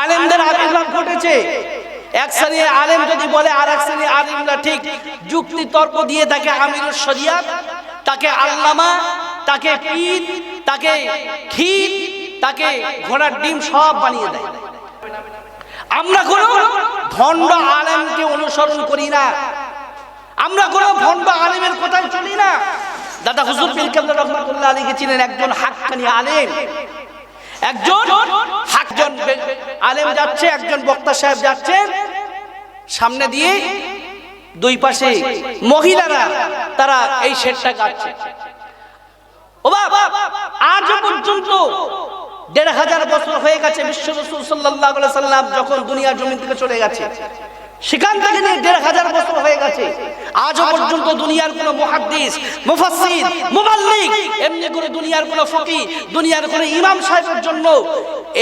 আলেমদের আবির্ভাব ঘটেছে। এক শ্রেণির আলেম যদি বলে আর এক শ্রেণির আলেমরা ঠিক যুক্তি তর্ক দিয়ে তাকে আমিরুল শরিয়াত তাকে আল্লামা তাকে পীর তাকে ক্ষীর তাকে ঘোড়ার ডিম সব বানিয়ে দেয়। আমরা কোনো ভণ্ড আলেমকে অনুসরণ করি না। আমরা কোনো ভণ্ড আলেমের কোথায় চলি না। দাদা হুজুর কেবলা রহমাতুল্লাহ আলীকে ছিলেন একজন হাক্কানি আলেম। একজন হাকজন আলেম যাচ্ছে, একজন বক্তা সাহেব যাচ্ছেন সামনে দিয়ে দুই পাশে মহিলারা তারা এই শেরটা গাচ্ছে ও বাবা আজ পর্যন্ত দেড় হাজার বছর হয়ে গেছে বিশ্ব রসুল সাল্লাহ সাল্লাম যখন দুনিয়া জমিন থেকে চলে গেছে। সেখান থেকে নিয়ে দেড় হাজার বছর হয়ে গেছে। আজও পর্যন্ত দুনিয়ার কোন মুহাদ্দিস মুফাসসির মুবাল্লিগ এমনি করে দুনিয়ার কোন ফকি দুনিয়ার কোন ইমাম সাহেবের জন্য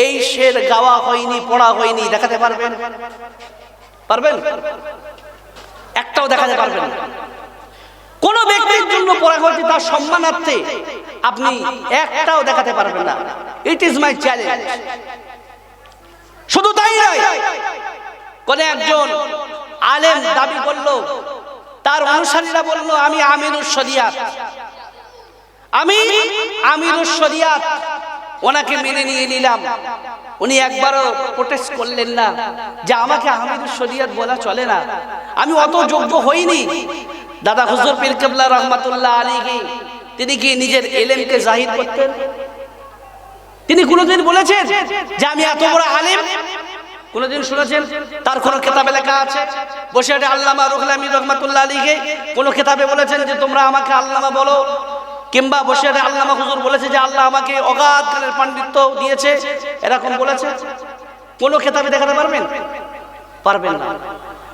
এই শের গাওয়া হয়নি পড়া হয়নি দেখাতে পারবেন? পারবেন? একটাও দেখাতে পারবেন। কোন ব্যক্তির জন্য পড়া হয়েছে তার সম্মানার্থে আপনি একটাও দেখাতে পারবেন না। ইট ইজ মাই চ্যালেঞ্জ শুধু তাই নয় কোন একজন আলেম দাবি করল, তার অনুসারীরা বলল, আমি আমিরুল শরিয়াত। আমি আমিরুল শরিয়াত, ওনাকে মেনে নিয়ে নিলাম। উনি একবারও প্রোটেস্ট করলেন না যে আমাকে আমিরুল শরিয়াত বলা চলে না। আমি অত যোগ্য হইনি। দাদা হুজুর পীর কেবলা রহমাতুল্লাহ আলীকে তিনি কি নিজের এলেমকে জাহির করতেন? তিনি কোনোদিন বলেছেন যে আমি এত বড় আলেম? কোনোদিন শুনেছেন? তার কোনো কেতাবে লেখা আছে? বসে আছে আল্লামা রুহুল আমিন রহমাতুল্লাহ আলীকে কোনো কেতাবে বলেছেন যে, তোমরা আমাকে আল্লামা বলো? কিংবা বসে আছে আল্লামা হুজুর বলেছে যে, আল্লাহ আমাকে অগাধ জ্ঞানের পাণ্ডিত্য দিয়েছে। এরকম বলেছে? কোনো কেতাবে দেখাতে পারবেন? পারবেন না।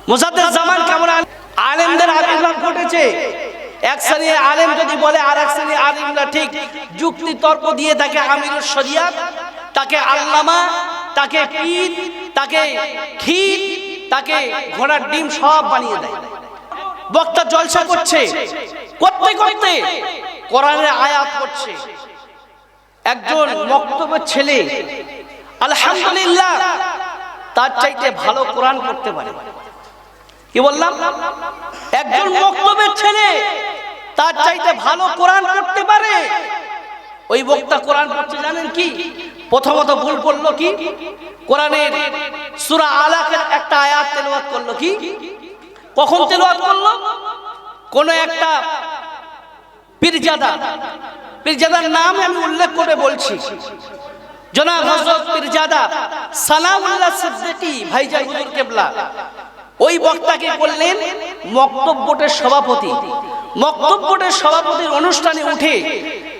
মুসাদ্দের জামান কেমন আল- আলেমদের আবির্ভাব ঘটেছে। এক শ্রেণির আলেম যদি বলে, আর এক শ্রেণির আলেমরা ঠিক যুক্তি তর্ক দিয়ে তাকে আমিরুল শরিয়াত তাকে আল্লামা তাকে পীর তাকে ক্ষীর তাকে ঘোড়ার ডিম সব বানিয়ে দেয়। বক্তা জলসা করছে। করতে করতে কোরআনের আয়াত করছে একজন বক্তব্যের ছেলে আলহামদুলিল্লাহ তার চাইতে ভালো কোরআন করতে পারে। কি বললাম? একজন বক্তব্যের ছেলে তার চাইতে ভালো কোরআন করতে পারে। ওই বক্তা কোরআন পড়ছে জানেন কি? প্রথমত ভুল করল কি? কোরআনের সুরা আলাকের একটা আয়াত তেলাওয়াত করল কি? কখন তেলাওয়াত করল? কোন একটা পীরজাদা, পীরজাদার নাম আমি উল্লেখ করে বলছি। জনাব হযরত পীরজাদা সালামুল্লাহ সিদ্দিকী, ভাইজান হুজুর কেবলা, ওই বক্তাকে বললেন, মক্তব্যটের সভাপতি। মক্তব্যটের সভাপতির অনুষ্ঠানে উঠে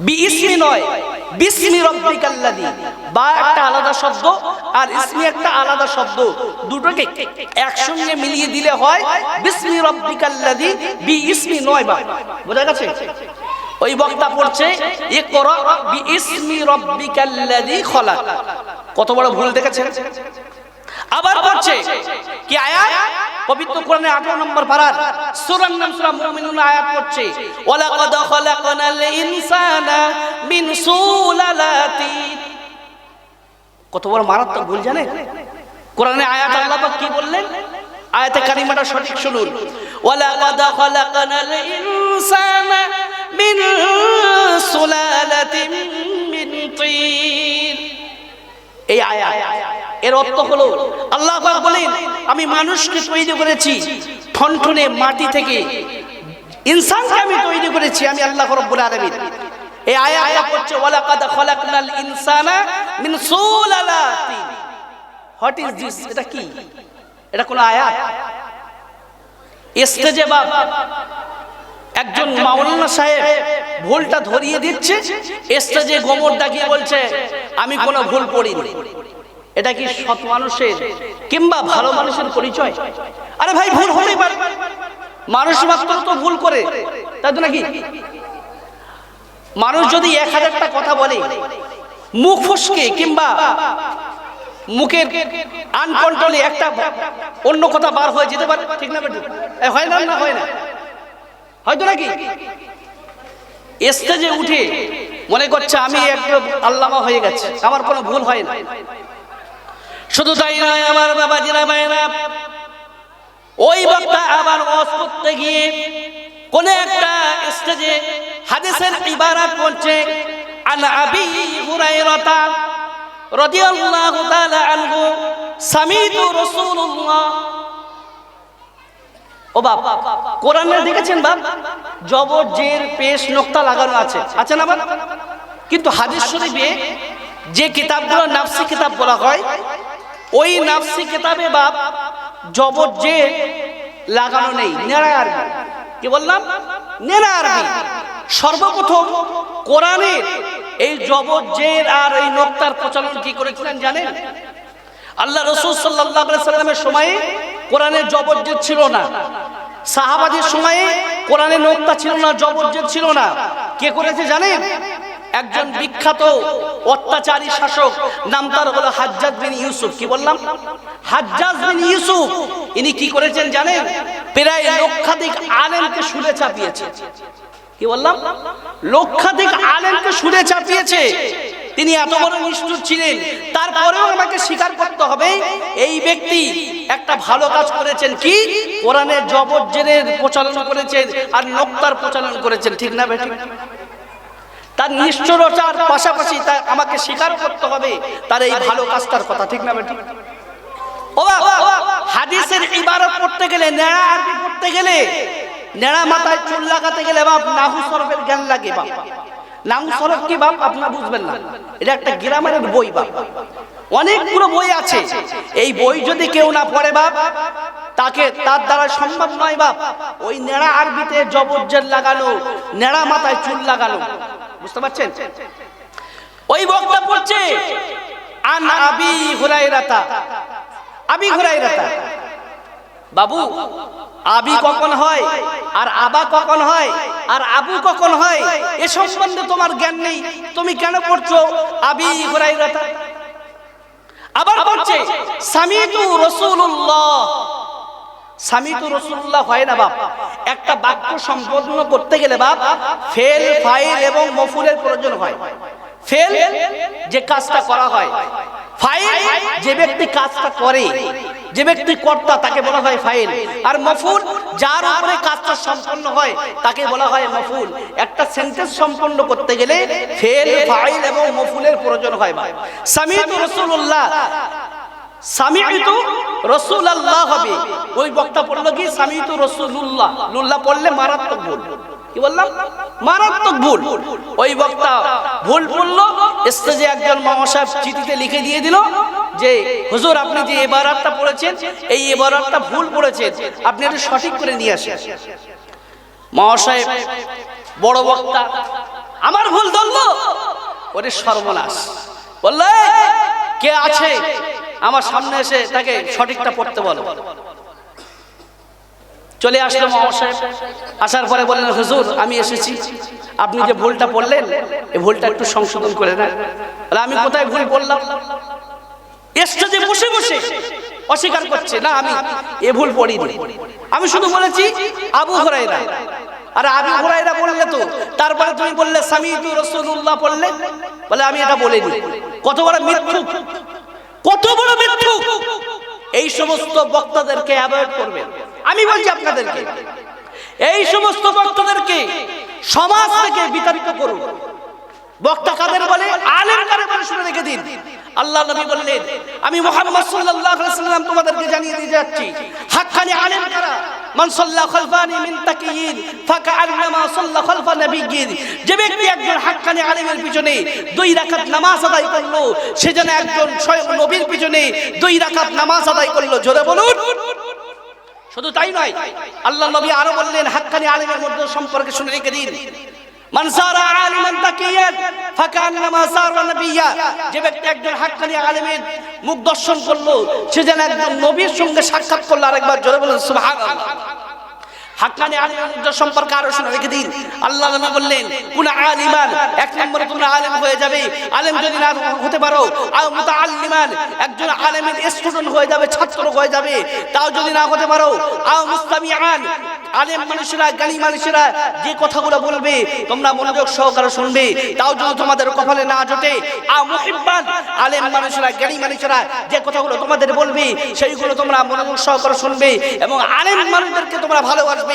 বিইসমি নয়, বিসমি রব্বিকাল্লাযী। বা একটা আলাদা শব্দ আর ইসমি একটা আলাদা শব্দ। দুটোকে একসঙ্গে মিলিয়ে দিলে হয় বিসমি রব্বিকাল্লাযী, বিইসমি নয় বা। বোঝা গেছে? ওই বক্তা পড়ছে, ইকরা বিইসমি রব্বিকাল্লাযী খলাক। কত বড় ভুল দেখেছেন? আবার পড়ছে কি আয়াত? পবিত্র কোরআনে 18 নম্বর পারার সূরার নাম সূরা মুমিনুন আয়াত পড়ছে। ওয়ালাকাদ খালাকনাল ইনসানা মিন সুলালাতিন কত বড় মারাত্মক ভুল জানেন কোরআনে আয়াত আল্লাহ পাক কি বললেন? আয়াতে কারিমাটা সঠিক শুনুন। ওয়ালাকাদ খালাকনাল ইনসানা মিন সুলালাতিন মিন তিন। এই আয়াত এর অর্থ হলো, আল্লাহ বলেন, আমি মানুষকে তৈরি করেছি ঠনঠনে মাটি থেকে। ইনসানকে আমি তৈরি করেছি, আমি আল্লাহ রাব্বুল আলামিন। এই আয়াতটা হচ্ছে ওয়ালাকাদ খালাকনাল ইনসানা মিন সুলালাতিন হোয়াট ইজ দিস এটা কি? এটা কোন আয়াত? স্টেজে বাপ একজন মাওলানা সাহেব ভুলটা ধরিয়ে দিচ্ছে স্টেজে গোমর ডাকিয়ে বলছে, আমি কোনো ভুল পড়িনি এটা কি সৎ মানুষের কিংবা ভালো মানুষের পরিচয়? আরে ভাই, ভুল হতেই পারে। মানুষ মাত্র তো ভুল করে। তাই তো নাকি? মানুষ যদি এক হাজারটা কথা বলে, মুখ ফসকে কিংবা মুখের আনকন্ট্রোলে একটা অন্য কথা বার হয়ে যেতে পারে, ঠিক না হয় না না হয় না? হয়তো নাকি? স্টেজে উঠে মনে করছে আমি একদম আল্লামা হয়ে গেছে, আমার কোনো ভুল হয় না। শুধু তাই নয়, আমার বাবা জিরা ভাইরা ওই বক্তা আবার ওয়াজ করতে গিয়ে কোন একটা স্টেজে হাদিসের ইবারাত বলছে, আন আবি হুরায়রাতা রাদিয়াল্লাহু তাআলা আনহু, সামিতু রাসূলুল্লাহ। ও বাপ, কোরআনে দেখেছেন বাপ? জবর, জের, পেশ, নোক্তা লাগানো আছে। আছে না বাপ? কিন্তু হাদিস শরীফে যে কিতাবগুলো নাফসি কিতাব বলা হয় ওই নাফসি কেতাবে বাপ জবর জের লাগানো নেই, নেড়া আরবি কি বললাম? নেড়া আরবি সর্বপ্রথম কোরআনের এই জবর জের আর এই নোক্তার প্রচলন কি করেছিলেন জানেন? আল্লাহ রসুল সাল্লাহ সাল্লামের সময়ে কোরআনের জবরজেদ ছিল না। সাহাবাদের সময়ে কোরআনের নোক্তা ছিল না জবরজেদ ছিল না। কে করেছে জানেন? একজন বিখ্যাত অত্যাচারী শাসক, নাম তার হলো হাজ্জাজ বিন ইউসুফ। কি বললাম? হাজ্জাজ বিন ইউসুফ, ইনি কি করেছেন জানেন? প্রায় লক্ষাধিক আলেমকে সুরে চাপিয়েছে। কি বললাম? লক্ষাধিক আলেমকে সুরে চাপিয়েছে। তিনি এত বড় নিষ্ঠুর ছিলেন। তারপরেও আমাকে স্বীকার করতে হবে, এই ব্যক্তি একটা ভালো কাজ করেছেন কি? কোরআনের জবরজেনের প্রচলন করেছেন আর নোক্তার প্রচলন করেছেন। ঠিক না বেঠিক তার নিষ্ঠুরতার পাশাপাশি তা আমাকে স্বীকার করতে হবে, তার এই ভালো কাজটার কথা, ঠিক না ও হাদিসের ইবারত পড়তে গেলে নেড়া আরবি পড়তে গেলে নেড়া মাথায় চুল লাগাতে গেলে বাপ, নাহু সরফের জ্ঞান লাগে বাপ। নাহু সরফ কি বাপ, আপনারা বুঝবেন না। এটা একটা গ্রামারের বই বাপ। অনেকগুলো বই আছে। এই বই যদি কেউ না পড়ে বাপ, তাকে তার দ্বারা সম্ভব নয় বাপ। ওই নেড়া আরবিতে জবরজের লাগানো নেড়া মাথায় চুল লাগানো। বুঝতে পারছেন? ওই বক্তা হুরাইরাতা বাবু, আবি কখন হয়? আর আবা কখন হয়? আর আবু কখন হয়? এ সম্বন্ধে তোমার জ্ঞান নেই। তুমি কেন পড়ছো আবি হুরাইরাতা আবার পড়ছে সামিতু রাসূলুল্লাহ। সামিতু রসুল্লাহ হয় না, বাপ। একটা বাক্য সম্পন্ন করতে গেলে, বাপ, ফেল, ফাইল এবং মফুলের প্রয়োজন হয়। ফেল, যে কাজটা করা হয়। ফাইল, যে ব্যক্তি কাজটা করে, যে ব্যক্তি কর্তা, তাকে বলা হয় ফাইল। আর মফুল যার উপরে কাজটা সম্পন্ন হয়, তাকে বলা হয় মফুল একটা সেন্টেন্স সম্পন্ন করতে গেলে ফেল, ফাইল এবং মফুলের প্রয়োজন হয়, বাপ। সামিতু রসুল্লাহ হবে। ওই বক্তা কি পড়লে মারাত্মক ভুল। কি বললাম? মারাত্মক ভুল। ওই বক্তা ভুল একজন চিঠিতে লিখে দিয়ে দিল যে, হুজুর, আপনি যে এবারাতটা পড়েছেন, এই এবারাতটা ভুল পড়েছেন। আপনি একটু সঠিক করে নিয়ে আসেন। মামা বড় বক্তা, আমার ভুল ধরলো? ওরে সর্বনাশ। বললে কে আছে? আমার সামনে এসে তাকে সঠিকটা পড়তে বলো। চলে আসলো মামা আসার পরে বললেন, হুজুর, আমি এসেছি। আপনি যে ভুলটা পড়লেন, এই ভুলটা একটু সংশোধন করে নেন। আমি কোথায় ভুল বললাম স্টেজে বসে বসে। অস্বীকার করছে, না, আমি এ ভুল পড়িনি। আমি শুধু বলেছি, আবু হরাইরা আর আবু হরাইরা বললে তো, তারপরে তুমি বললে, সামিতু রাসূলুল্লাহ পড়লে? বলে, আমি এটা বলিনি। কত বড় মিথ্যুক কত বড় মৃত্যু এই সমস্ত বক্তাদেরকে অ্যাভয়েড করবেন আমি বলছি আপনাদেরকে, এই সমস্ত বক্তাদেরকে সমাজ থেকে বিতাড়িত করুন। বক্তা কাদের বলে? আলেম কাদের বলে শুনে রেখে দিন। আল্লাহ নবী বললেন, আমি মুহাম্মদ সাল্লাল্লাহু আলাইহি সাল্লাম তোমাদেরকে জানিয়ে দিয়ে যাচ্ছি, হাক্কানি আলেম কারা? মান সাল্লা খালফানি মিন তাকিয়িন ফাকাআন্নামা সাল্লা খালফা নাবিয়্যিন। যে ব্যক্তি একজন হাক্কানি আলেমের পিছনে দুই রাকাত নামাজ আদায় করল, সে যেন একজন স্বয়ং নবীর পিছনে দুই রাকাত নামাজ আদায় করল। জোরে বলুন। শুধু তাই নয়, আল্লাহ নবী আরও বললেন, হাক্কানি আলেমের মধ্যে সম্পর্কে শুনে রেখে দিন। মান সারা আলিমান তাকিয়ান ফাকান্নামা সারা নবিয়্যা যে ব্যক্তি একজন হাক্কানি আলিমের মুখ দর্শন করল, সে যেন একজন নবীর সঙ্গে সাক্ষাৎ করল, আরেকবার জোরে বলেন, সুবহানাল্লাহ। হাক্কানি সম্পর্কে আরও শুনে রেখে দিন। আল্লাহ নবী বললেন কোন আলিমান, এক নম্বরে তোমরা আলেম হয়ে যাবে। আলেম যদি না হতে পারো মুতাআল্লিমান, একজন আলেমের স্টুডেন্ট হয়ে যাবে, ছাত্র হয়ে যাবে। তাও যদি না হতে পারো, আও মুস্তামিআন, আলেম মানুষেরা, জ্ঞানী মানুষেরা যে কথাগুলো বলবে, তোমরা মনোযোগ সহকারে শুনবে। তাও যদি তোমাদের কপালে না জোটে আ মুহিব্বান, আলেম মানুষেরা, জ্ঞানী মানুষেরা যে কথাগুলো তোমাদের বলবে, সেইগুলো তোমরা মনোযোগ সহকারে শুনবে এবং আলেম মানুষদেরকে তোমরা ভালোবাসবে।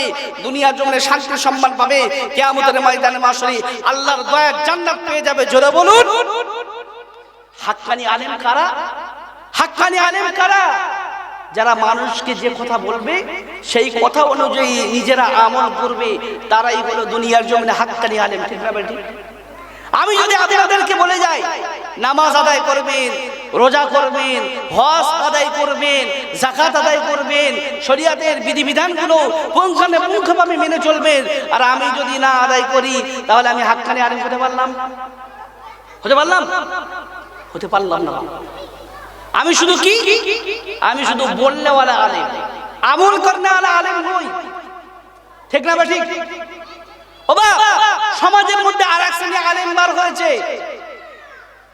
দুনিয়ার জন্য শান্তি সম্মান পাবে, কিয়ামতের ময়দানে মাসরি আল্লাহর দয়ার জান্নাত পেয়ে যাবে, জোরে বলুন। হাক্কানি আলেম কারা? হাক্কানি আলেম কারা? যারা মানুষকে যে কথা বলবে, সেই কথা অনুযায়ী নিজেরা আমল করবে, তারাই হলো দুনিয়ার জমিনে হাক্কানি আলেম, ঠিক না বেটি আমি যদি আপনাদেরকে বলে যাই নামাজ আদায় করবেন, রোজা করবেন, হজ আদায় করবেন জাকাত আদায় করবেন, শরিয়াতের বিধিবিধানগুলো পুঙ্খানে পুঙ্খভাবে মেনে চলবেন। আর আমি যদি না আদায় করি, তাহলে আমি হাক্কানি আলেম হতে পারলাম? হতে পারলাম? হতে পারলাম না। আমি শুধু কি? আমি শুধু বললেওয়ালা আলেম। আমল করনেওয়ালা আলেম নই। ঠিক না বা ঠিক? ও বা সমাজের মধ্যে আর এক শ্রেণি আলেম বার হয়েছে।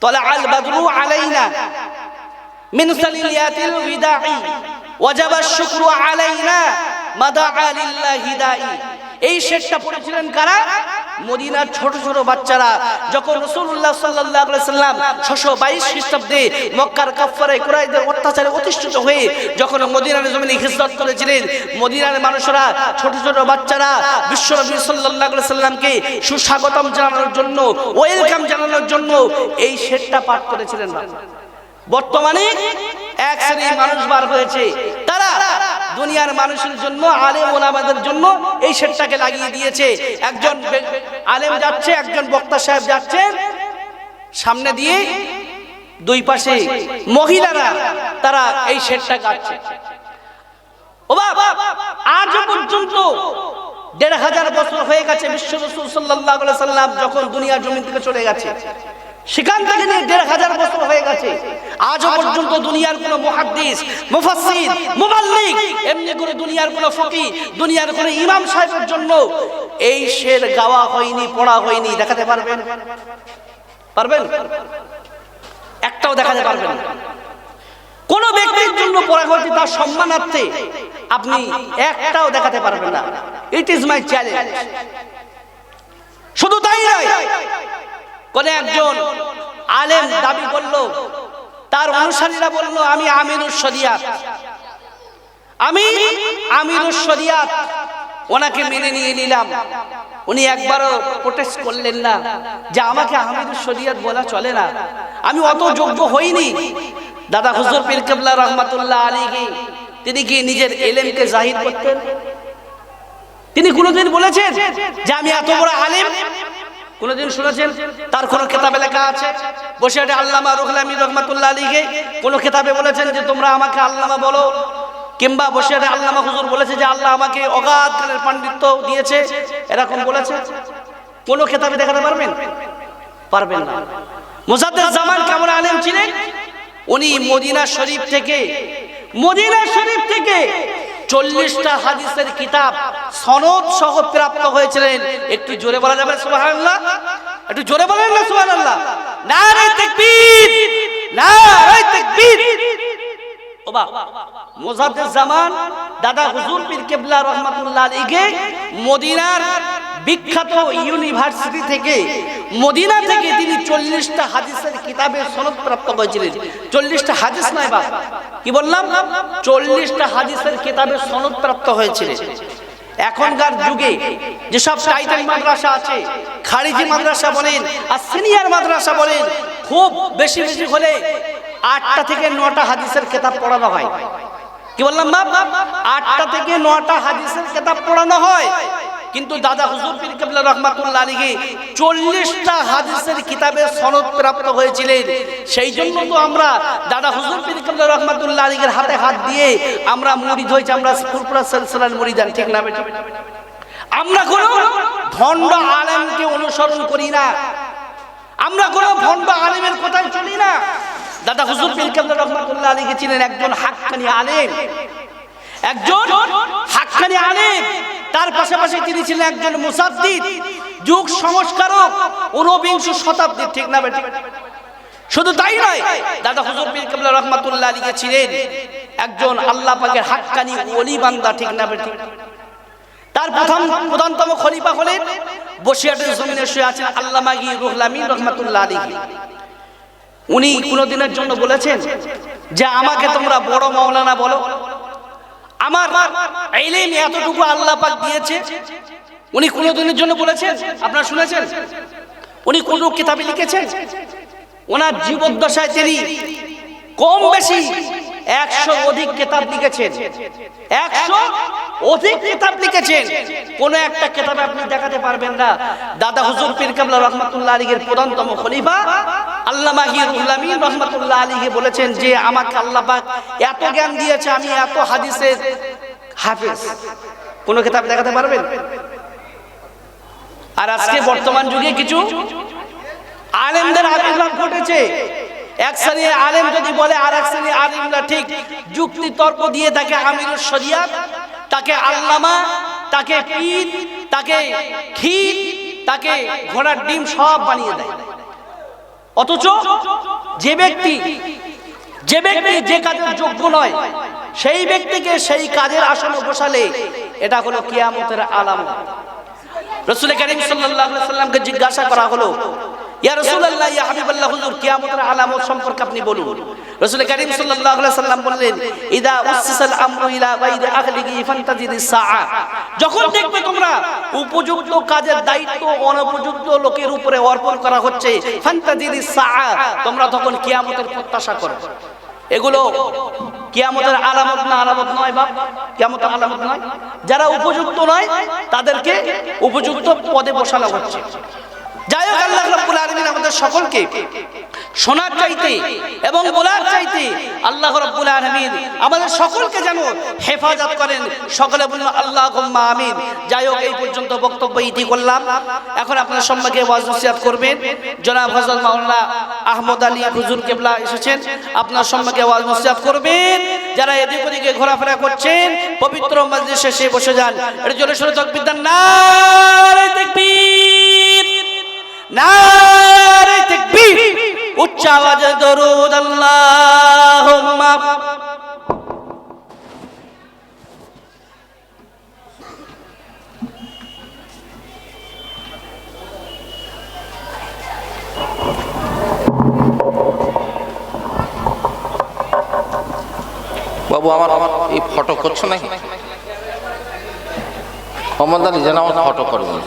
طلع البدر علينا من ثنيات الوداع وجب الشكر علينا ما دعا لله داعي এই শেষটা পড়েছিলেন কারা? মদিনার ছোট ছোট বাচ্চারা। যখন রসুল্লাহ সাল্লাহ সাল্লাম ছশো বাইশ খ্রিস্টাব্দে মক্কার কাফারে কুরাইদের অত্যাচারে অতিষ্ঠিত হয়ে যখন মদিনার জমিনে হিজরত করেছিলেন, মদিনার মানুষরা, ছোট ছোট বাচ্চারা বিশ্বনবী সাল্লাহ সাল্লামকে সুস্বাগতম জানানোর জন্য, ওয়েলকাম জানানোর জন্য এই শেরটা পাঠ করেছিলেন বর্তমানে এক শ্রেণির মানুষ বার হয়েছে। তারা দুনিয়ার মানুষের জন্য, আলেম ওলামাদের জন্য এই শেরটাকে লাগিয়ে দিয়েছে। একজন আলেম যাচ্ছে, একজন বক্তা সাহেব যাচ্ছেন সামনে দিয়ে দুই পাশে মহিলারা তারা এই শেরটা গাচ্ছে ও বাবা আজ পর্যন্ত দেড় হাজার বছর হয়ে গেছে বিশ্ব রসুল সাল্লাহ সাল্লাম যখন দুনিয়ার জমিন থেকে চলে গেছে। সেখান থেকে নিয়ে দেড় হাজার বছর হয়ে গেছে। আজও পর্যন্ত দুনিয়ার কোন মুহাদ্দিস মুফাসসির মুবাল্লিগ এমনি করে দুনিয়ার কোন ফকি দুনিয়ার কোন ইমাম সাহেবের জন্য এই শের গাওয়া হয়নি পড়া হয়নি দেখাতে পারবেন? পারবেন? একটাও দেখাতে পারবেন। কোন ব্যক্তির জন্য পড়া হয়েছে তার সম্মানার্থে আপনি একটাও দেখাতে পারবেন না। ইট ইজ মাই চ্যালেঞ্জ শুধু তাই নয় কোন একজন আলেম দাবি করল, তার অনুসারীরা বলল, আমি আমিরুল শরিয়াত। আমি আমিরুল শরিয়াত, ওনাকে মেনে নিয়ে নিলাম। উনি একবারও প্রোটেস্ট করলেন না যে আমাকে আমিরুল শরিয়াত বলা চলে না। আমি অত যোগ্য হইনি। দাদা হুজুর পীর কেবলা রহমাতুল্লাহ আলীকে তিনি কি নিজের এলেমকে জাহির করতেন? তিনি কোনোদিন বলেছেন যে আমি এত বড় আলেম? কোনোদিন শুনেছেন? তার কোনো খেতাবে লেখা আছে? বসে আছে আল্লামা রুহুল আমিন রহমাতুল্লাহ আলীকে কোনো খেতাবে বলেছেন যে তোমরা আমাকে আল্লামা বলো? কিংবা বসে আছে আল্লামা হুজুর বলেছে যে আল্লাহ আমাকে অগাধ জ্ঞানের পাণ্ডিত্য দিয়েছে। এরকম বলেছে? কোনো খেতাবে দেখাতে পারবেন? পারবেন না। মুসাদ্দেদ জামান কেমন আলেম ছিলেন? উনি মদিনা শরীফ থেকে, মদিনা শরীফ থেকে চল্লিশটা হাদিসের কিতাব সনদ সহ প্রাপ্ত হয়েছিলেন। একটু জোরে বলা যাবে সুবাহ একটু জোরে বলেন না সুবাহ বা মোজাদ্দেদ জামান, দাদা হুজুর পীর কেবলা রহমাতুল্লাহ আলাইহি, মদিনার বিখ্যাত ইউনিভার্সিটি থেকে মদিনা থেকে তিনি চল্লিশটা হাদিসের কিতাবের সনদ প্রাপ্ত হয়েছিলেন চল্লিশটা হাদিস নয় বা? কি বললাম? চল্লিশটা হাদিসের কিতাবের সনদ প্রাপ্ত হয়েছিলেন। এখনকার যুগে যেসব টাইটেল মাদ্রাসা আছে, খারিজি মাদ্রাসা বলেন, আর সিনিয়র মাদ্রাসা বলেন, খুব বেশি বেশি হলে আটটা থেকে নটা হাদিসের কেতাব পড়ানো হয়। কি বললাম বাপ? আটটা থেকে নটা হাদিসের কেতাব পড়ানো হয়। কিন্তু দাদা হুজুর পীর কেবলা রহমাতুল্লাহ আলীকে চল্লিশটা হাদিসের কিতাবের সনদ প্রাপ্ত হয়েছিলেন। সেই জন্য তো আমরা দাদা হুজুর পীর কেবলা রহমাতুল্লাহ আলীর হাতে হাত দিয়ে আমরা মুরিদ হয়েছি, আমরা ফুরপুরা সিলসিলার মুরিদান, ঠিক না আমরা কোন ভণ্ড আলেমকে অনুসরণ করি না। আমরা কোন ভণ্ড আলেমের কথায় চলি না। দাদা হুজুর পীর কেবলা রহমাতুল্লাহ আলীকে ছিলেন একজন হাক্কানি আলেম। একজন হাক্কানি আলেম। তার পাশাপাশি তিনি ছিলেন একজন মুসাদ্দিদ, যুগ সংস্কারক, ঊনবিংশ শতাব্দীর ঠিক না বেটি? শুধু তাই নয়, দাদা হুজুর পীর কেবলা রহমাতুল্লাহ আলীকে ছিলেন একজন আল্লাহ পাকের হাক্কানি ওলি বান্দা, ঠিক না বেটি? তার প্রথম প্রধানতম খলিফা হলেন বসিয়াটের জমিনে শুয়ে আছেন আল্লামা গি রুহলামি রহমাতুল্লাহ আলী। উনি কোনোদিনের জন্য বলেছেন যে, আমাকে তোমরা বড় মাওলানা বলো। আমার এলেম এতটুকু আল্লাহ পাক দিয়েছে? উনি কোনোদিনের জন্য বলেছেন? আপনারা শুনেছেন? উনি কোন কিতাবে লিখেছেন? ওনার জীবদ্দশায় তিনি কম বেশি একশো অধিক কেতাব লিখেছেন। একশো অধিক কিতাব লিখেছেন। কোন একটা কেতাবে আপনি দেখাতে পারবেন না। দাদা হুজুর পীর কাবলা রহমাতুল্লাহ আলীর প্রধানতম খলিফা আলীকে বলেছেন যে আমাকে আল্লাহ পাক এত জ্ঞান দিয়েছে, আমি এত হাদিসের হাফেজ। কোন কিতাব দেখাতে পারবেন? আর আজকে বর্তমান যুগে কিছু আলেমদের আবির্ভাব ঘটেছে। এক আলেম যদি বলে আর এক ঠিক যুক্তি তর্ক দিয়ে তাকে আমিরুল শরিয়াত তাকে আল্লামা, তাকে তাকে তাকে ঘোড়ার ডিম সব বানিয়ে দেয়। অথচ যে ব্যক্তি যে ব্যক্তি যে কাজের যোগ্য নয়, সেই ব্যক্তিকে সেই কাজের আসনে বসালে এটা হলো কিয়ামতের আলাম রসুল করিম সাল্লামকে জিজ্ঞাসা করা হলো, ইয়া রাসূলুল্লাহ, ইয়া হাবিবাল্লাহ, হুজুর, কিয়ামতের আলামত সম্পর্কে আপনি বলুন। রাসূল করিম সাল্লাল্লাহু আলাইহি সাল্লাম বললেন, ইদা উসসিসাল আমরু ইলা গায়রি আহলিহি সাআ। যখন দেখবে তোমরা উপযুক্ত কাজের দায়িত্ব, অনুপযুক্ত লোকের উপরে অর্পণ করা হচ্ছে ফান্তাজিরিস সাআ, তোমরা তখন কিয়ামতের প্রত্যাশা করো। এগুলো কিয়ামতের আলামত না আলামত নয় বাপ কিয়ামতের আলামত নয়। যারা উপযুক্ত নয়, তাদেরকে উপযুক্ত পদে বসানো হচ্ছে। যাই হোক আল্লাহ রাব্বুল আলামিন আমাদের সকলকে শোনার চাইতে এবং বলার চাইতে আল্লাহ রাব্বুল আলামিন আমাদের সকলকে যেন হেফাজত করেন। সকলে বলুন, আল্লাহুম্মা আমিন। যাই হোক এই পর্যন্ত বক্তব্য ইতি করলাম। এখন আপনার সম্মুখে ওয়াজ নসিহত করবেন। জনাব হযরত মাওলানা আহমদ আলী হুজুর কেবলা এসেছেন। আপনার সম্মুখে ওয়াজ নসিহত করবেন। যারা এদিক ওদিকে ঘোরাফেরা করছেন, পবিত্র মজলিসে সে বসে যান। এটা জোরে সোরে তাকবীর দেন। মোহাম্মদ আলী যেন আমার ফটো করবেন